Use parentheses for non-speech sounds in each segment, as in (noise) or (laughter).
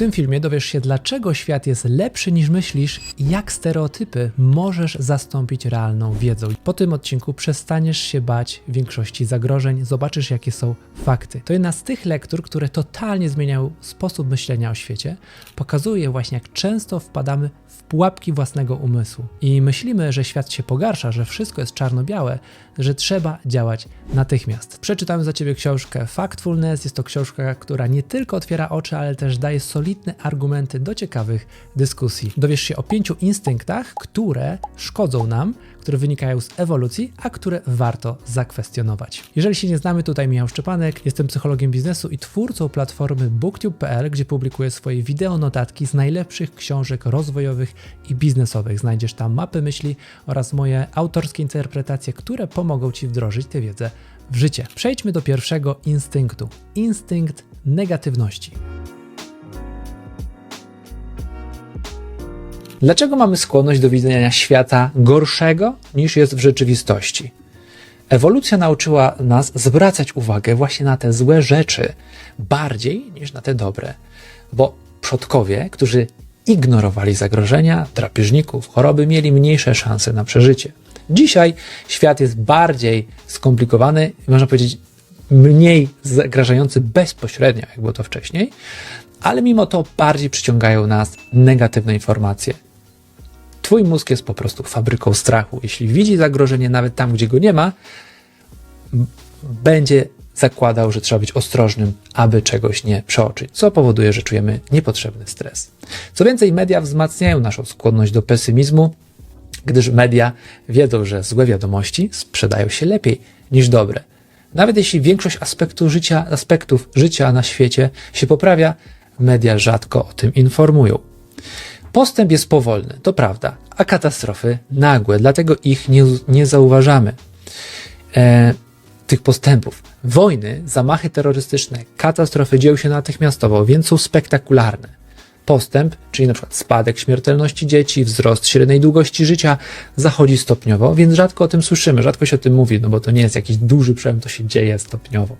tym filmie dowiesz się, dlaczego świat jest lepszy niż myślisz i jak stereotypy możesz zastąpić realną wiedzą. Po tym odcinku przestaniesz się bać większości zagrożeń, zobaczysz, jakie są fakty. To jedna z tych lektur, które totalnie zmieniają sposób myślenia o świecie. Pokazuje właśnie, jak często wpadamy w pułapki własnego umysłu i myślimy, że świat się pogarsza, że wszystko jest czarno-białe, że trzeba działać natychmiast. Przeczytałem za Ciebie książkę Factfulness. Jest to książka, która nie tylko otwiera oczy, ale też daje solidne argumenty do ciekawych dyskusji. Dowiesz się o pięciu instynktach, które szkodzą nam, które wynikają z ewolucji, a które warto zakwestionować. Jeżeli się nie znamy, tutaj Michał Szczepanek, jestem psychologiem biznesu i twórcą platformy booktube.pl, gdzie publikuję swoje wideo notatki z najlepszych książek rozwojowych i biznesowych. Znajdziesz tam mapy myśli oraz moje autorskie interpretacje, które pomogą Ci wdrożyć tę wiedzę w życie. Przejdźmy do pierwszego instynktu. Instynkt negatywności. Dlaczego mamy skłonność do widzenia świata gorszego niż jest w rzeczywistości? Ewolucja nauczyła nas zwracać uwagę właśnie na te złe rzeczy bardziej niż na te dobre, bo przodkowie, którzy ignorowali zagrożenia, drapieżników, choroby, mieli mniejsze szanse na przeżycie. Dzisiaj świat jest bardziej skomplikowany, można powiedzieć, mniej zagrażający bezpośrednio, jak było to wcześniej, ale mimo to bardziej przyciągają nas negatywne informacje. Twój mózg jest po prostu fabryką strachu. Jeśli widzi zagrożenie nawet tam, gdzie go nie ma, będzie zakładał, że trzeba być ostrożnym, aby czegoś nie przeoczyć, co powoduje, że czujemy niepotrzebny stres. Co więcej, media wzmacniają naszą skłonność do pesymizmu, gdyż media wiedzą, że złe wiadomości sprzedają się lepiej niż dobre. Nawet jeśli większość aspektów życia, aspektów życia na świecie się poprawia, media rzadko o tym informują. Postęp jest powolny, to prawda, a katastrofy nagłe, dlatego ich nie, nie zauważamy. E, tych postępów. Wojny, zamachy terrorystyczne, katastrofy dzieją się natychmiastowo, więc są spektakularne. Postęp, czyli przykład spadek śmiertelności dzieci, wzrost średniej długości życia, zachodzi stopniowo, więc rzadko o tym słyszymy, rzadko się o tym mówi, no bo to nie jest jakiś duży przełom, to się dzieje stopniowo.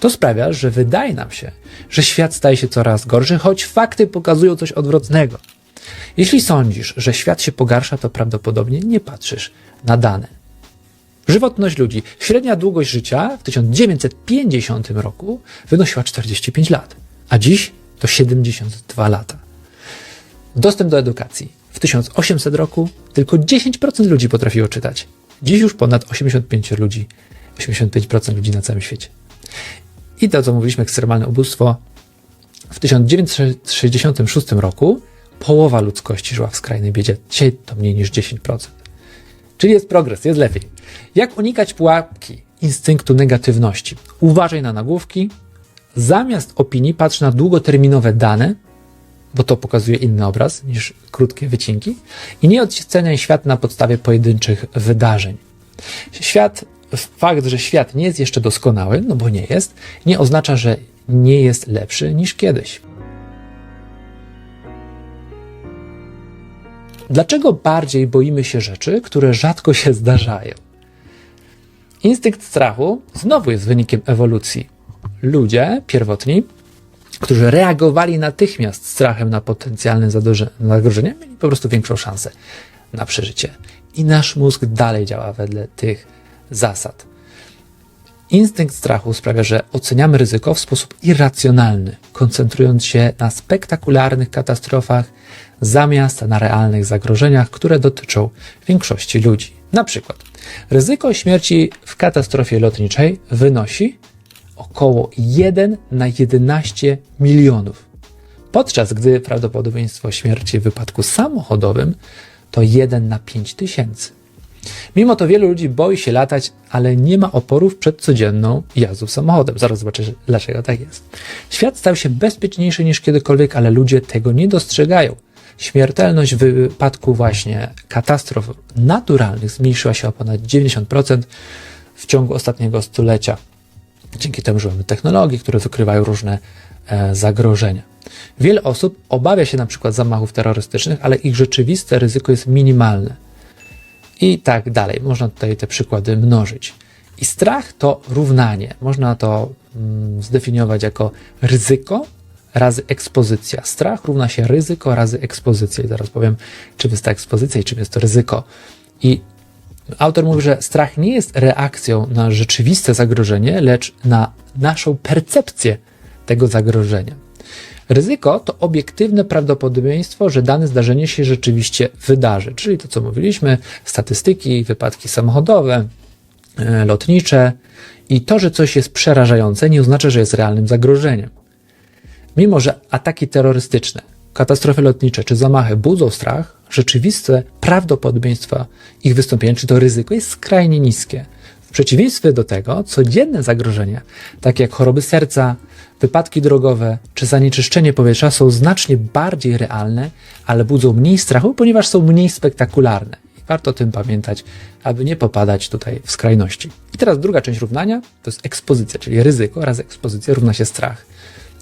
To sprawia, że wydaje nam się, że świat staje się coraz gorszy, choć fakty pokazują coś odwrotnego. Jeśli sądzisz, że świat się pogarsza, to prawdopodobnie nie patrzysz na dane. Żywotność ludzi. Średnia długość życia w 1950 roku wynosiła 45 lat, a dziś to 72 lata. Dostęp do edukacji. W 1800 roku tylko 10% ludzi potrafiło czytać. Dziś już ponad 85 ludzi, 85% ludzi na całym świecie. I to, co mówiliśmy, ekstremalne ubóstwo. W 1966 roku połowa ludzkości żyła w skrajnej biedzie. Dzisiaj to mniej niż 10%. Czyli jest progres, jest lepiej. Jak unikać pułapki instynktu negatywności? Uważaj na nagłówki. Zamiast opinii patrz na długoterminowe dane, bo to pokazuje inny obraz niż krótkie wycinki. I nie oceniaj świat na podstawie pojedynczych wydarzeń. Świat, fakt, że świat nie jest jeszcze doskonały, no bo nie jest, nie oznacza, że nie jest lepszy niż kiedyś. Dlaczego bardziej boimy się rzeczy, które rzadko się (laughs) zdarzają? Instynkt strachu znowu jest wynikiem ewolucji. Ludzie pierwotni, którzy reagowali natychmiast strachem na potencjalne zagrożenie, mieli po prostu większą szansę na przeżycie. I nasz mózg dalej działa wedle tych zasad. Instynkt strachu sprawia, że oceniamy ryzyko w sposób irracjonalny, koncentrując się na spektakularnych katastrofach zamiast na realnych zagrożeniach, które dotyczą większości ludzi. Na przykład ryzyko śmierci w katastrofie lotniczej wynosi około 1 na 11 milionów, podczas gdy prawdopodobieństwo śmierci w wypadku samochodowym to 1 na 5 tysięcy. Mimo to wielu ludzi boi się latać, ale nie ma oporów przed codzienną jazdą samochodem. Zaraz zobaczysz, dlaczego tak jest. Świat stał się bezpieczniejszy niż kiedykolwiek, ale ludzie tego nie dostrzegają. Śmiertelność w wypadku właśnie katastrof naturalnych zmniejszyła się o ponad 90% w ciągu ostatniego stulecia. Dzięki temu, że mamy technologie, które wykrywają różne e, zagrożenia. Wiele osób obawia się na przykład zamachów terrorystycznych, ale ich rzeczywiste ryzyko jest minimalne. I tak dalej. Można tutaj te przykłady mnożyć. I strach to równanie. Można to mm, zdefiniować jako ryzyko razy ekspozycja. Strach równa się ryzyko razy ekspozycja. I zaraz powiem, czym jest ta ekspozycja i czym jest to ryzyko. I autor mówi, że strach nie jest reakcją na rzeczywiste zagrożenie, lecz na naszą percepcję tego zagrożenia. Ryzyko to obiektywne prawdopodobieństwo, że dane zdarzenie się rzeczywiście wydarzy. Czyli to, co mówiliśmy, statystyki, wypadki samochodowe, e, lotnicze i to, że coś jest przerażające, nie oznacza, że jest realnym zagrożeniem. Mimo, że ataki terrorystyczne, katastrofy lotnicze czy zamachy budzą strach, rzeczywiste prawdopodobieństwa ich wystąpienia, czy to ryzyko jest skrajnie niskie. W przeciwieństwie do tego, codzienne zagrożenia, takie jak choroby serca, wypadki drogowe czy zanieczyszczenie powietrza, są znacznie bardziej realne, ale budzą mniej strachu, ponieważ są mniej spektakularne. Warto o tym pamiętać, aby nie popadać tutaj w skrajności. I teraz druga część równania to jest ekspozycja, czyli ryzyko razy ekspozycja równa się strach.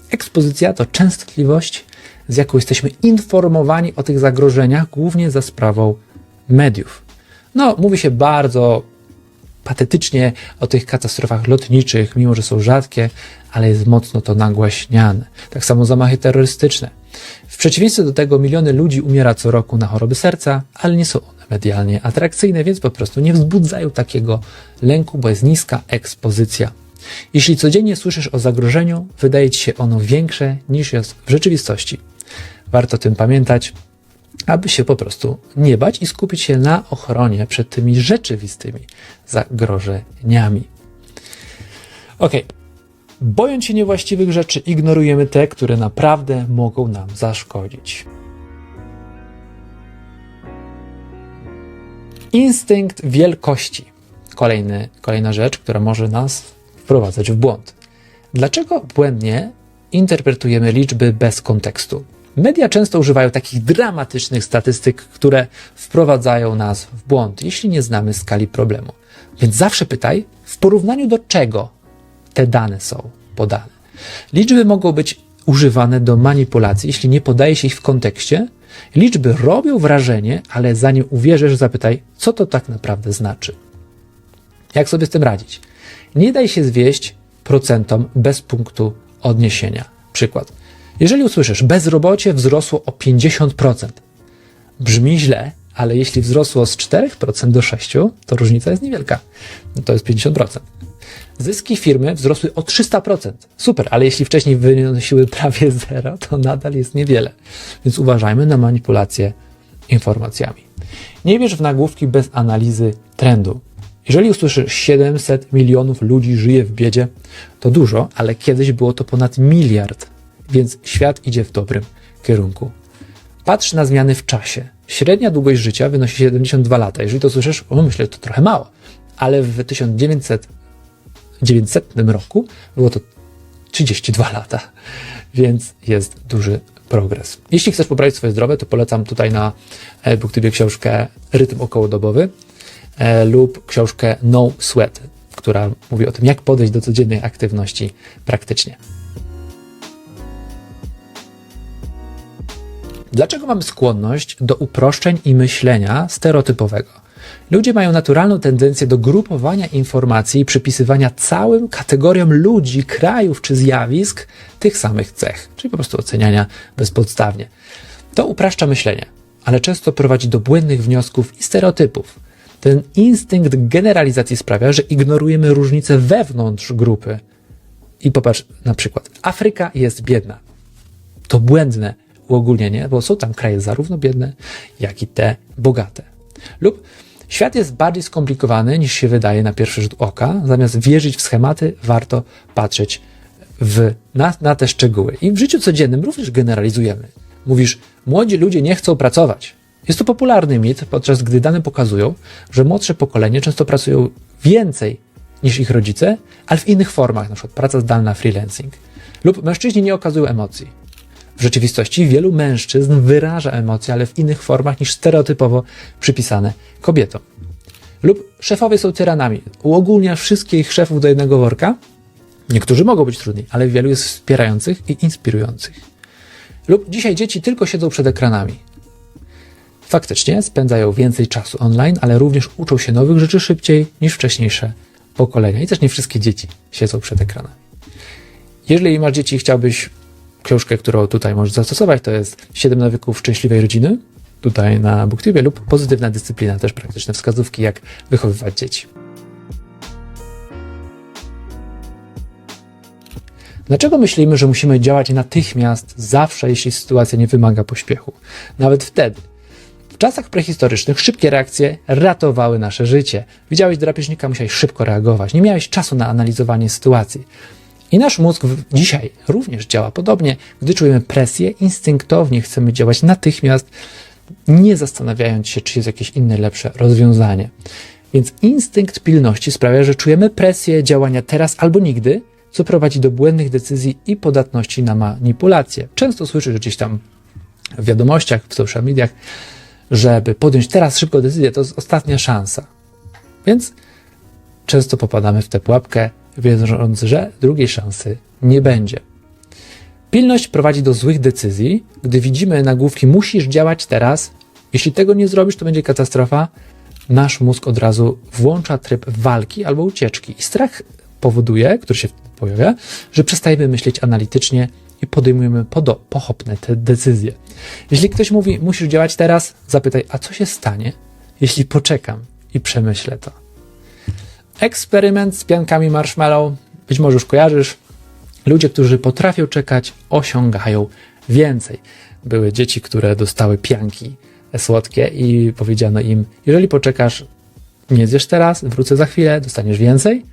Ekspozycja to częstotliwość, z jaką jesteśmy informowani o tych zagrożeniach, głównie za sprawą mediów. No, mówi się bardzo patetycznie o tych katastrofach lotniczych, mimo że są rzadkie, ale jest mocno to nagłaśniane. Tak samo zamachy terrorystyczne. W przeciwieństwie do tego miliony ludzi umiera co roku na choroby serca, ale nie są one medialnie atrakcyjne, więc po prostu nie wzbudzają takiego lęku, bo jest niska ekspozycja. Jeśli codziennie słyszysz o zagrożeniu, wydaje ci się ono większe niż jest w rzeczywistości. Warto o tym pamiętać, aby się po prostu nie bać i skupić się na ochronie przed tymi rzeczywistymi zagrożeniami. Ok. Bojąc się niewłaściwych rzeczy, ignorujemy te, które naprawdę mogą nam zaszkodzić. Instynkt wielkości. Kolejny, kolejna rzecz, która może nas wprowadzać w błąd. Dlaczego błędnie interpretujemy liczby bez kontekstu? Media często używają takich dramatycznych statystyk, które wprowadzają nas w błąd, jeśli nie znamy skali problemu. Więc zawsze pytaj, w porównaniu do czego te dane są podane. Liczby mogą być używane do manipulacji, jeśli nie podaje się ich w kontekście. Liczby robią wrażenie, ale zanim uwierzysz, zapytaj, co to tak naprawdę znaczy. Jak sobie z tym radzić? Nie daj się zwieść procentom bez punktu odniesienia. Przykład. Jeżeli usłyszysz, bezrobocie wzrosło o 50%, brzmi źle, ale jeśli wzrosło z 4% do 6%, to różnica jest niewielka. To jest 50%. Zyski firmy wzrosły o 300%. Super, ale jeśli wcześniej wynosiły prawie zero, to nadal jest niewiele. Więc uważajmy na manipulację informacjami. Nie wierz w nagłówki bez analizy trendu. Jeżeli usłyszysz 700 milionów ludzi żyje w biedzie, to dużo, ale kiedyś było to ponad miliard, więc świat idzie w dobrym kierunku. Patrz na zmiany w czasie. Średnia długość życia wynosi 72 lata. Jeżeli to słyszysz, o myślę, to trochę mało, ale w 1900 900 roku było to 32 lata, więc jest duży progres. Jeśli chcesz poprawić swoje zdrowie, to polecam tutaj na BookTubie książkę Rytm okołodobowy e, lub książkę No Sweat, która mówi o tym, jak podejść do codziennej aktywności praktycznie. Dlaczego mamy skłonność do uproszczeń i myślenia stereotypowego? Ludzie mają naturalną tendencję do grupowania informacji i przypisywania całym kategoriom ludzi, krajów czy zjawisk tych samych cech, czyli po prostu oceniania bezpodstawnie. To upraszcza myślenie, ale często prowadzi do błędnych wniosków i stereotypów. Ten instynkt generalizacji sprawia, że ignorujemy różnice wewnątrz grupy. I popatrz, na przykład, Afryka jest biedna. To błędne uogólnienie, bo są tam kraje zarówno biedne, jak i te bogate. Lub Świat jest bardziej skomplikowany niż się wydaje na pierwszy rzut oka. Zamiast wierzyć w schematy, warto patrzeć w, na, na te szczegóły. I w życiu codziennym również generalizujemy. Mówisz, młodzi ludzie nie chcą pracować. Jest to popularny mit, podczas gdy dane pokazują, że młodsze pokolenie często pracują więcej niż ich rodzice, ale w innych formach, np. praca zdalna, freelancing. Lub mężczyźni nie okazują emocji. W rzeczywistości wielu mężczyzn wyraża emocje, ale w innych formach niż stereotypowo przypisane kobietom. Lub szefowie są tyranami. Uogólnia wszystkich szefów do jednego worka. Niektórzy mogą być trudni, ale wielu jest wspierających i inspirujących. Lub dzisiaj dzieci tylko siedzą przed ekranami. Faktycznie spędzają więcej czasu online, ale również uczą się nowych rzeczy szybciej niż wcześniejsze pokolenia. I też nie wszystkie dzieci siedzą przed ekranami. Jeżeli masz dzieci i chciałbyś książkę, którą tutaj możesz zastosować, to jest 7 nawyków szczęśliwej rodziny, tutaj na BookTube lub Pozytywna dyscyplina, też praktyczne wskazówki, jak wychowywać dzieci. Dlaczego myślimy, że musimy działać natychmiast, zawsze, jeśli sytuacja nie wymaga pośpiechu? Nawet wtedy. W czasach prehistorycznych szybkie reakcje ratowały nasze życie. Widziałeś drapieżnika, musiałeś szybko reagować. Nie miałeś czasu na analizowanie sytuacji. I nasz mózg dzisiaj również działa podobnie. Gdy czujemy presję, instynktownie chcemy działać natychmiast, nie zastanawiając się, czy jest jakieś inne, lepsze rozwiązanie. Więc instynkt pilności sprawia, że czujemy presję działania teraz albo nigdy, co prowadzi do błędnych decyzji i podatności na manipulacje. Często słyszysz gdzieś tam w wiadomościach, w social mediach, żeby podjąć teraz szybko decyzję, to jest ostatnia szansa. Więc często popadamy w tę pułapkę, wiedząc, że drugiej szansy nie będzie. Pilność prowadzi do złych decyzji. Gdy widzimy nagłówki musisz działać teraz, jeśli tego nie zrobisz, to będzie katastrofa, nasz mózg od razu włącza tryb walki albo ucieczki. I strach powoduje, który się pojawia, że przestajemy myśleć analitycznie i podejmujemy podo- pochopne te decyzje. Jeśli ktoś mówi, musisz działać teraz, zapytaj, a co się stanie, jeśli poczekam i przemyślę to. Eksperyment z piankami marshmallow, być może już kojarzysz. Ludzie, którzy potrafią czekać, osiągają więcej. Były dzieci, które dostały pianki słodkie i powiedziano im, jeżeli poczekasz, nie zjesz teraz, wrócę za chwilę, dostaniesz więcej.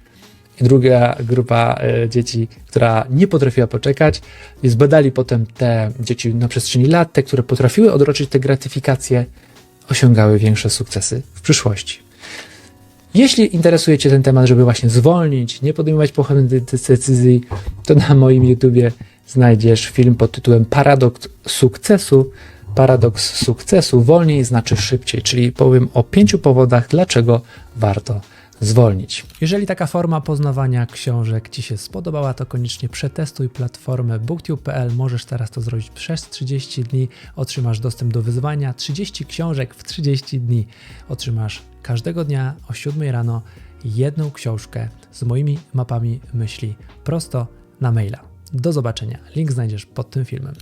I druga grupa e, dzieci, która nie potrafiła poczekać, i zbadali potem te dzieci na przestrzeni lat, te, które potrafiły odroczyć te gratyfikacje, osiągały większe sukcesy w przyszłości. Jeśli interesuje Cię ten temat, żeby właśnie zwolnić, nie podejmować pochopnych decyzji, to na moim YouTubie znajdziesz film pod tytułem Paradoks sukcesu. Paradoks sukcesu wolniej znaczy szybciej, czyli powiem o pięciu powodach, dlaczego warto zwolnić. Jeżeli taka forma poznawania książek Ci się spodobała, to koniecznie przetestuj platformę booktube.pl. Możesz teraz to zrobić przez 30 dni. Otrzymasz dostęp do wyzwania 30 książek w 30 dni. Otrzymasz każdego dnia o 7 rano jedną książkę z moimi mapami myśli prosto na maila. Do zobaczenia. Link znajdziesz pod tym filmem.